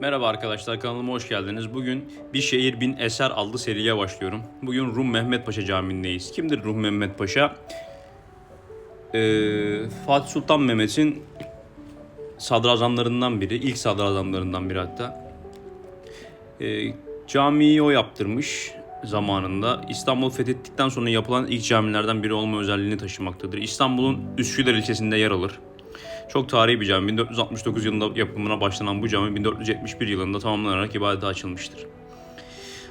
Merhaba arkadaşlar kanalıma hoş geldiniz. Bugün Bir Şehir Bin Eser adlı seriye başlıyorum. Bugün Rum Mehmet Paşa Camii'ndeyiz. Kimdir Rum Mehmet Paşa? Ee, Fatih Sultan Mehmet'in sadrazamlarından biri, ilk sadrazamlarından biri hatta. Ee, camiyi o yaptırmış zamanında. İstanbul fethettikten sonra yapılan ilk camilerden biri olma özelliğini taşımaktadır. İstanbul'un Üsküdar ilçesinde yer alır. Çok tarihi bir cami. 1469 yılında yapımına başlanan bu cami 1471 yılında tamamlanarak ibadete açılmıştır.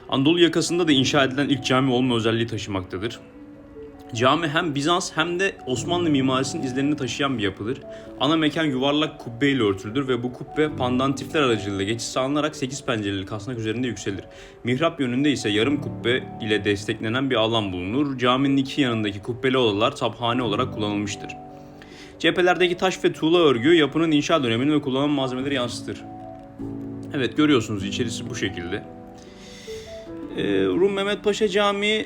Anadolu yakasında da inşa edilen ilk cami olma özelliği taşımaktadır. Cami hem Bizans hem de Osmanlı mimarisinin izlerini taşıyan bir yapıdır. Ana mekan yuvarlak kubbe ile örtülüdür ve bu kubbe pandantifler aracılığıyla geçiş sağlanarak 8 pencereli kasnak üzerinde yükselir. Mihrap yönünde ise yarım kubbe ile desteklenen bir alan bulunur. Caminin iki yanındaki kubbeli odalar taphane olarak kullanılmıştır. Cephelerdeki taş ve tuğla örgü yapının inşa dönemini ve kullanılan malzemeleri yansıtır. Evet görüyorsunuz içerisi bu şekilde. Ee, Rum Mehmet Paşa Camii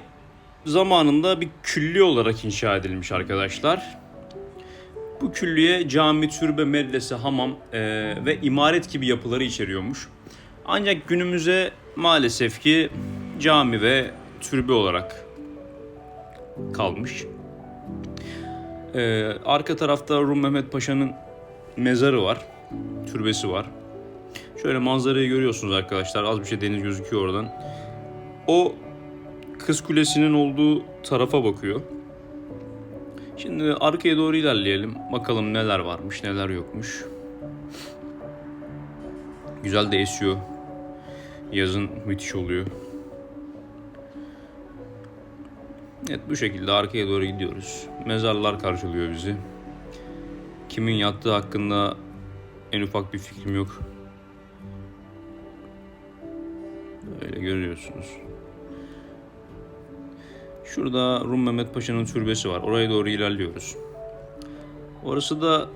zamanında bir külliye olarak inşa edilmiş arkadaşlar. Bu külliye cami, türbe, medrese, hamam e, ve imaret gibi yapıları içeriyormuş. Ancak günümüze maalesef ki cami ve türbe olarak kalmış. Ee, arka tarafta Rum Mehmet Paşa'nın mezarı var. Türbesi var. Şöyle manzarayı görüyorsunuz arkadaşlar. Az bir şey deniz gözüküyor oradan. O Kız Kulesi'nin olduğu tarafa bakıyor. Şimdi arkaya doğru ilerleyelim. Bakalım neler varmış, neler yokmuş. Güzel de esiyor. Yazın müthiş oluyor. Evet bu şekilde arkaya doğru gidiyoruz. Mezarlar karşılıyor bizi. Kimin yattığı hakkında en ufak bir fikrim yok. Böyle görüyorsunuz. Şurada Rum Mehmet Paşa'nın türbesi var. Oraya doğru ilerliyoruz. Orası da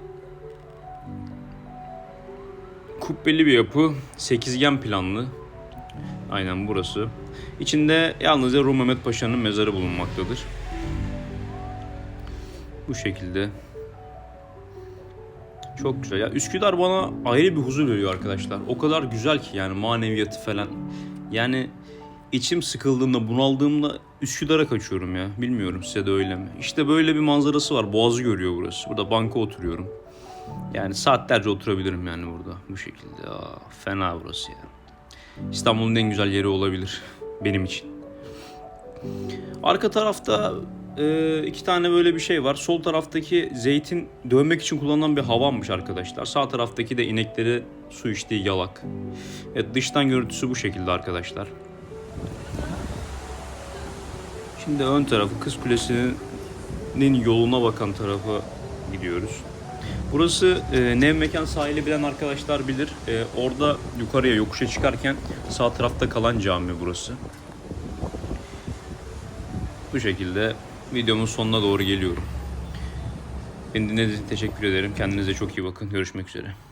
kubbeli bir yapı. Sekizgen planlı. Aynen burası. İçinde yalnızca Rum Mehmet Paşa'nın mezarı bulunmaktadır. Bu şekilde. Çok güzel. Ya Üsküdar bana ayrı bir huzur veriyor arkadaşlar. O kadar güzel ki yani maneviyatı falan. Yani içim sıkıldığımda, bunaldığımda Üsküdar'a kaçıyorum ya. Bilmiyorum size de öyle mi? İşte böyle bir manzarası var. Boğazı görüyor burası. Burada banka oturuyorum. Yani saatlerce oturabilirim yani burada. Bu şekilde. Aa, fena burası ya. İstanbul'un en güzel yeri olabilir benim için. Arka tarafta e, iki tane böyle bir şey var. Sol taraftaki zeytin dövmek için kullanılan bir havanmış arkadaşlar. Sağ taraftaki de inekleri su içtiği yalak. Evet, dıştan görüntüsü bu şekilde arkadaşlar. Şimdi ön tarafı Kız Kulesi'nin yoluna bakan tarafa gidiyoruz. Burası e, Nev Mekan sahili bilen arkadaşlar bilir. E, orada yukarıya yokuşa çıkarken sağ tarafta kalan cami burası. Bu şekilde videomun sonuna doğru geliyorum. Beni dinlediğiniz için teşekkür ederim. Kendinize çok iyi bakın. Görüşmek üzere.